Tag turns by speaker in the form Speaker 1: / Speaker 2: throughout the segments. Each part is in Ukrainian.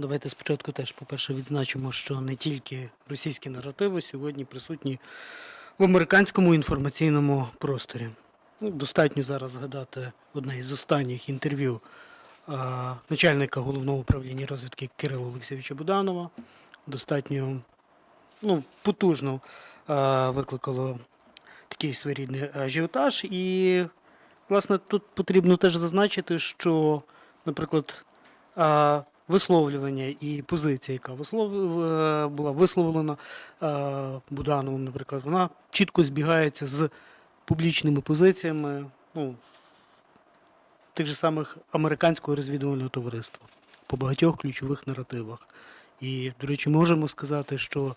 Speaker 1: давайте спочатку теж, по-перше, відзначимо, що не тільки російські наративи сьогодні присутні в американському інформаційному просторі. Ну, достатньо зараз згадати одне із останніх інтерв'ю а, начальника головного управління розвідки Кирила Олексійовича Буданова. Достатньо ну, потужно а, викликало такий своєрідний ажіотаж. І, власне, тут потрібно теж зазначити, що, наприклад, а, висловлювання і позиція, яка вислов... е, була висловлена е, Будановим, наприклад, вона чітко збігається з публічними позиціями ну, тих же самих американського розвідувального товариства по багатьох ключових наративах. І, до речі, можемо сказати, що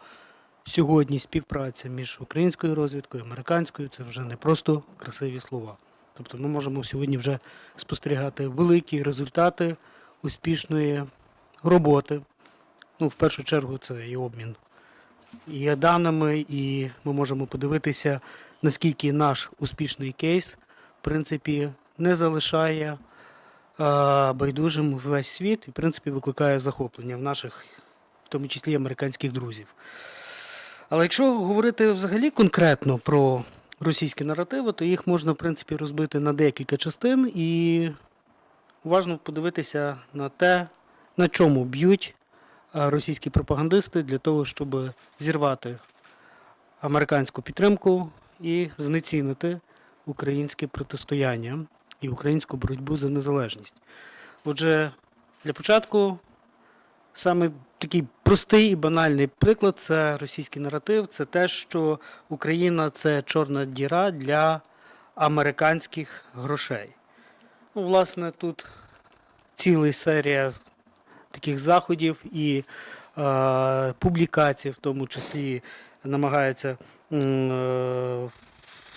Speaker 1: сьогодні співпраця між українською розвідкою і американською це вже не просто красиві слова. Тобто ми можемо сьогодні вже спостерігати великі результати успішної роботи. Ну, в першу чергу, це і обмін і даними, і ми можемо подивитися, наскільки наш успішний кейс, в принципі, не залишає а, байдужим весь світ і, в принципі, викликає захоплення в наших, в тому числі американських друзів. Але якщо говорити взагалі конкретно про російські наративи, то їх можна, в принципі, розбити на декілька частин і уважно подивитися на те, на чому б'ють російські пропагандисти для того, щоб зірвати американську підтримку і знецінити українське протистояння і українську боротьбу за незалежність. Отже, для початку саме такий простий і банальний приклад це російський наратив, це те, що Україна це чорна діра для американських грошей. Ну, власне, тут ціла серія таких заходів і е, публікацій, в тому числі намагається е,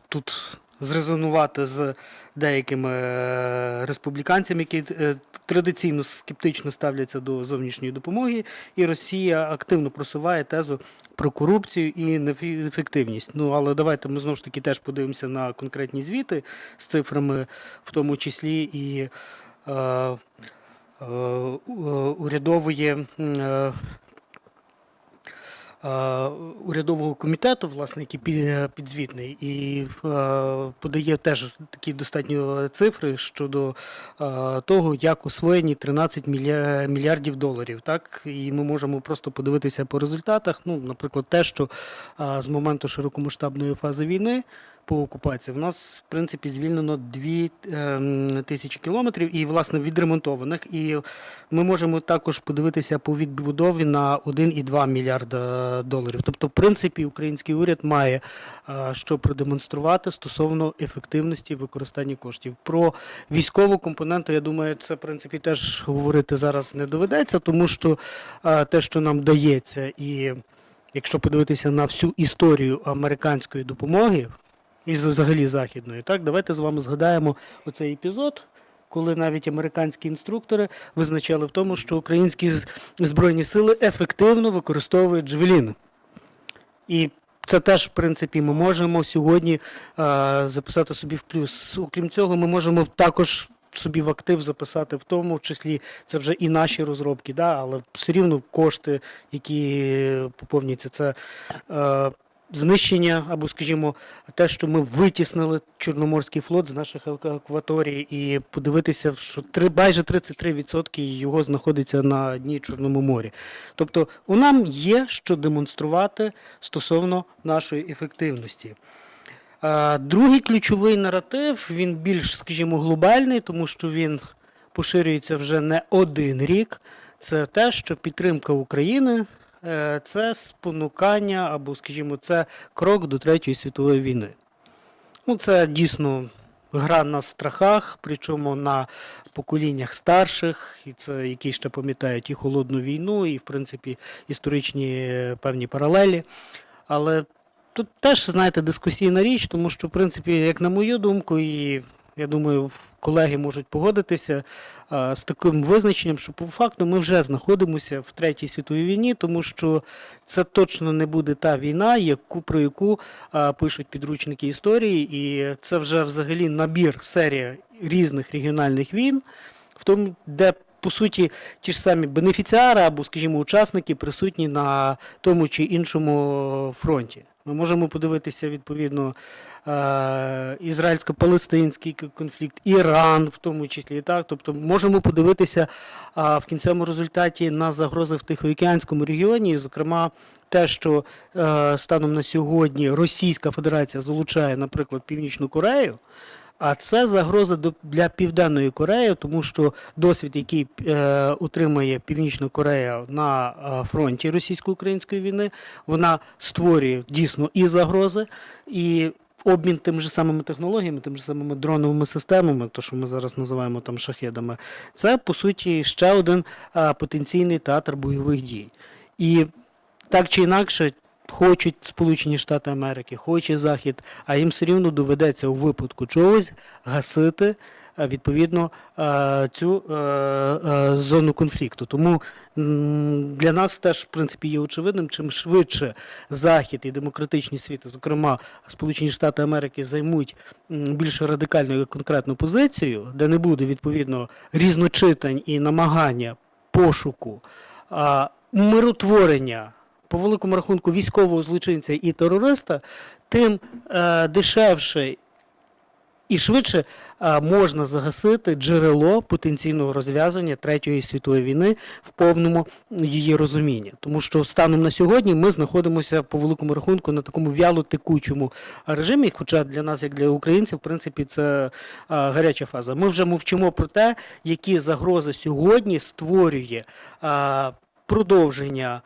Speaker 1: тут зрезонувати з деякими е, республіканцями, які е, традиційно скептично ставляться до зовнішньої допомоги, і Росія активно просуває тезу про корупцію і неефективність. Ну але давайте ми знову ж таки теж подивимося на конкретні звіти з цифрами, в тому числі і. Е, урядової м, е, е, урядового комітету, власне, який підзвітний, і е, подає теж такі достатньо цифри щодо е, того, як освоєні 13 мільярдів доларів. Так, і ми можемо просто подивитися по результатах. Ну, наприклад, те, що е, з моменту широкомасштабної фази війни. По окупації в нас в принципі звільнено 2 ем, тисячі кілометрів і власне відремонтованих. І ми можемо також подивитися по відбудові на 1,2 мільярда доларів. Тобто, в принципі, український уряд має що продемонструвати стосовно ефективності використання коштів. Про військову компоненту, я думаю, це в принципі теж говорити зараз не доведеться, тому що те, що нам дається, і якщо подивитися на всю історію американської допомоги. І взагалі західної, так давайте з вами згадаємо оцей епізод, коли навіть американські інструктори визначали в тому, що українські збройні сили ефективно використовують джевеліни. І це теж, в принципі, ми можемо сьогодні е, записати собі в плюс. Окрім цього, ми можемо також собі в актив записати в тому числі це вже і наші розробки, да, але все рівно кошти, які поповнюються, це. Е, Знищення або, скажімо, те, що ми витіснили Чорноморський флот з наших акваторій, і подивитися, що три, майже 33% його знаходиться на дні Чорному морі. Тобто, у нам є що демонструвати стосовно нашої ефективності. Другий ключовий наратив він більш, скажімо, глобальний, тому що він поширюється вже не один рік. Це те, що підтримка України це спонукання або, скажімо, це крок до Третьої світової війни. Ну, це дійсно гра на страхах, причому на поколіннях старших, і це які ще пам'ятають і холодну війну, і, в принципі, історичні е, певні паралелі. Але тут теж, знаєте, дискусійна річ, тому що, в принципі, як на мою думку, і я думаю, колеги можуть погодитися а, з таким визначенням, що по факту ми вже знаходимося в третій світовій війні, тому що це точно не буде та війна, яку про яку а, пишуть підручники історії, і це вже взагалі набір серія різних регіональних війн, в тому, де по суті, ті ж самі бенефіціари або, скажімо, учасники присутні на тому чи іншому фронті. Ми можемо подивитися відповідно е, ізраїльсько-палестинський конфлікт, Іран, в тому числі так. Тобто можемо подивитися в кінцевому результаті на загрози в Тихоокеанському регіоні, і, зокрема, те, що е, станом на сьогодні Російська Федерація залучає, наприклад, Північну Корею. А це загроза для Південної Кореї, тому що досвід, який е, утримує Північна Корея на е, фронті російсько-української війни, вона створює дійсно і загрози, і обмін тими ж самими технологіями, тими ж самими дроновими системами, то що ми зараз називаємо там шахедами, це по суті ще один е, потенційний театр бойових дій. І так чи інакше. Хочуть Сполучені Штати Америки, хоче Захід, а їм все рівно доведеться у випадку чогось гасити е, відповідно е, цю е, зону конфлікту. Тому для нас теж в принципі є очевидним, чим швидше Захід і демократичні світи, зокрема Сполучені Штати Америки, займуть більш радикальну і конкретну позицію, де не буде відповідно різночитань і намагання пошуку миротворення по великому рахунку військового злочинця і терориста, тим е, дешевше і швидше е, можна загасити джерело потенційного розв'язання Третьої світової війни в повному її розумінні. Тому що станом на сьогодні ми знаходимося по великому рахунку на такому вяло текучому режимі, хоча для нас, як для українців, в принципі, це е, гаряча фаза. Ми вже мовчимо про те, які загрози сьогодні створює е, продовження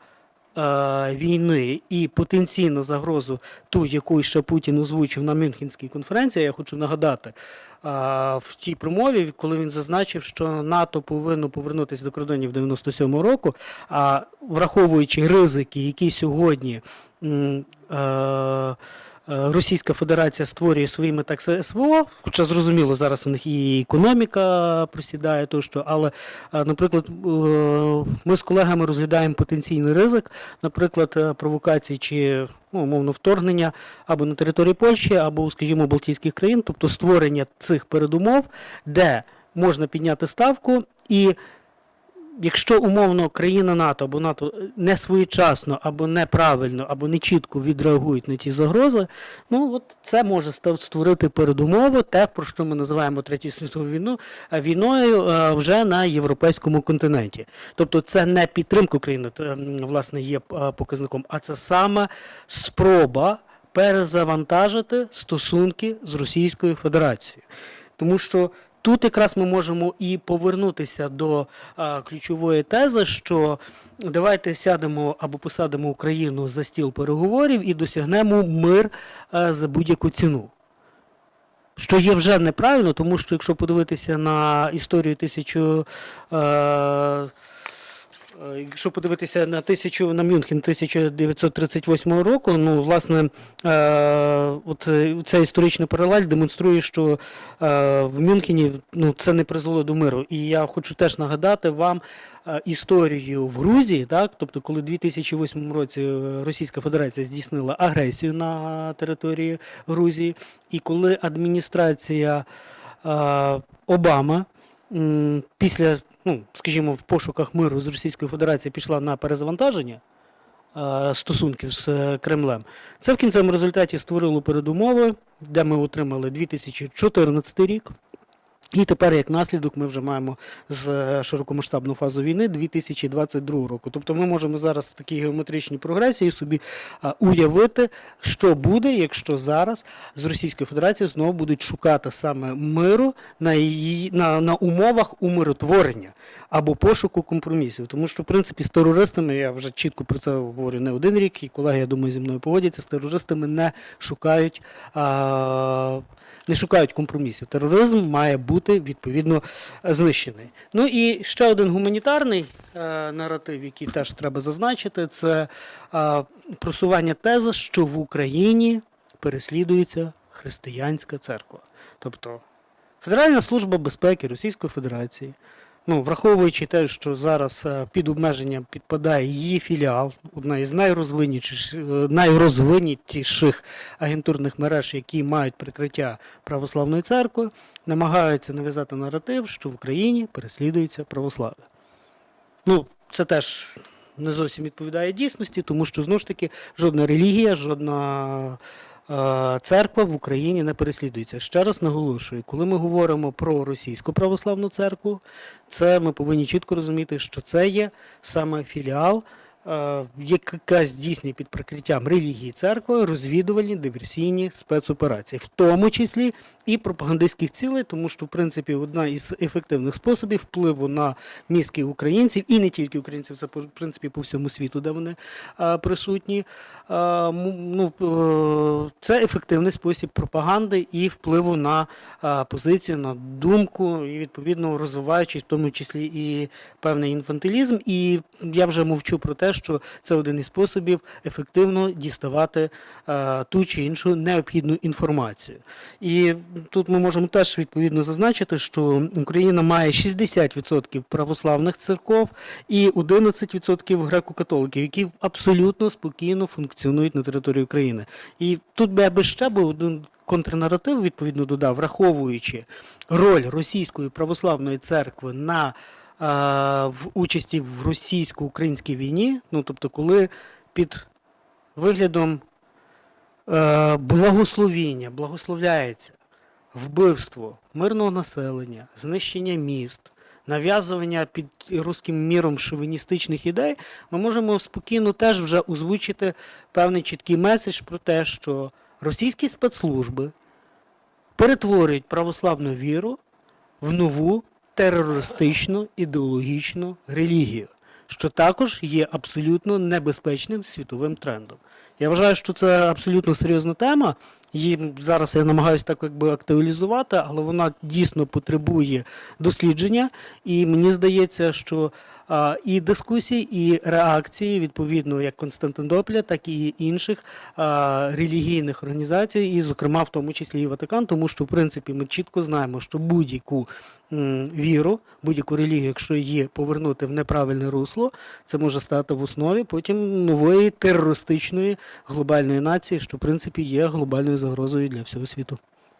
Speaker 1: війни і потенційну загрозу, ту, яку ще Путін озвучив на Мюнхенській конференції, я хочу нагадати е, в цій промові, коли він зазначив, що НАТО повинно повернутися до кордонів 97-го року, а враховуючи ризики, які сьогодні. Е, Російська Федерація створює своїми так СВО, хоча зрозуміло, зараз у них і економіка просідає тощо, але, е, наприклад, е, ми з колегами розглядаємо потенційний ризик, наприклад, провокації чи ну, умовно вторгнення або на території Польщі, або, скажімо, Балтійських країн, тобто створення цих передумов, де можна підняти ставку і якщо умовно країна НАТО або НАТО не своєчасно, або неправильно, або не чітко відреагують на ці загрози, ну от це може створити передумову, те, про що ми називаємо Третю світову війну, е, війною е, вже на європейському континенті. Тобто це не підтримка України, власне, є е, показником, а це саме спроба перезавантажити стосунки з Російською Федерацією. Тому що тут якраз ми можемо і повернутися до а, ключової тези, що давайте сядемо або посадимо Україну за стіл переговорів і досягнемо мир а, за будь-яку ціну. Що є вже неправильно, тому що якщо подивитися на історію тисячу. Е, е, Якщо подивитися на тисячу на Мюнхен 1938 року, ну власне е, от е, ця історична паралель демонструє, що е, в Мюнхені ну це не призвело до миру. І я хочу теж нагадати вам е, історію в Грузії, так тобто, коли в 2008 році е, Російська Федерація здійснила агресію на території Грузії, і коли адміністрація е, Обами м, після, ну, скажімо, в пошуках миру з Російською Федерацією пішла на перезавантаження е, стосунків з е, Кремлем, це в кінцевому результаті створило передумови, де ми отримали 2014 рік. І тепер, як наслідок, ми вже маємо з е, широкомасштабну фазу війни 2022 року. Тобто ми можемо зараз в такій геометричній прогресії собі уявити, що буде, якщо зараз з Російської Федерації знову будуть шукати саме миру на, її, на, на умовах умиротворення або пошуку компромісів. Тому що, в принципі, з терористами, я вже чітко про це говорю не один рік, і колеги, я думаю, зі мною погодяться, з терористами не шукають. А, не шукають компромісів. Тероризм має бути відповідно знищений. Ну і ще один гуманітарний е, наратив, який теж треба зазначити, це е, просування тези, що в Україні переслідується християнська церква. Тобто Федеральна служба безпеки Російської Федерації Ну, враховуючи те, що зараз е, під обмеженням підпадає її філіал, одна із найрозвинутіших, е, агентурних мереж, які мають прикриття православної церкви, намагаються нав'язати наратив, що в Україні переслідується православ'я. Ну, це теж не зовсім відповідає дійсності, тому що знову ж таки жодна релігія, жодна церква в Україні не переслідується. Ще раз наголошую, коли ми говоримо про російську православну церкву, це ми повинні чітко розуміти, що це є саме філіал, е, яка здійснює під прикриттям релігії церкви розвідувальні диверсійні спецоперації, в тому числі і пропагандистських цілей, тому що в принципі одна із ефективних способів впливу на мізки українців і не тільки українців, це в принципі по всьому світу, де вони е, присутні. е, ну, е, це ефективний спосіб пропаганди і впливу на е, позицію, на думку, і відповідно розвиваючи в тому числі і певний інфантилізм. І я вже мовчу про те, що це один із способів ефективно діставати е, ту чи іншу необхідну інформацію. І тут ми можемо теж відповідно зазначити, що Україна має 60% православних церков і 11% греко-католиків, які абсолютно спокійно функціонують на території України. І тут би я би ще би один контрнаратив відповідно додав, враховуючи роль російської православної церкви на в участі в російсько-українській війні, ну тобто, коли під виглядом е, благословіння благословляється вбивство мирного населення, знищення міст, нав'язування під руським міром шовіністичних ідей, ми можемо спокійно теж вже озвучити певний чіткий меседж про те, що російські спецслужби перетворюють православну віру в нову терористичну ідеологічну релігію, що також є абсолютно небезпечним світовим трендом. Я вважаю, що це абсолютно серйозна тема. Її зараз я намагаюся так якби актуалізувати, але вона дійсно потребує дослідження. І мені здається, що а, і дискусії, і реакції, відповідно, як Константинопля, так і інших а, релігійних організацій, і, зокрема, в тому числі і Ватикан, тому що в принципі ми чітко знаємо, що будь-яку віру, будь-яку релігію, якщо її повернути в неправильне русло, це може стати в основі потім нової терористичної глобальної нації, що в принципі є глобальною загрозою для всього світу.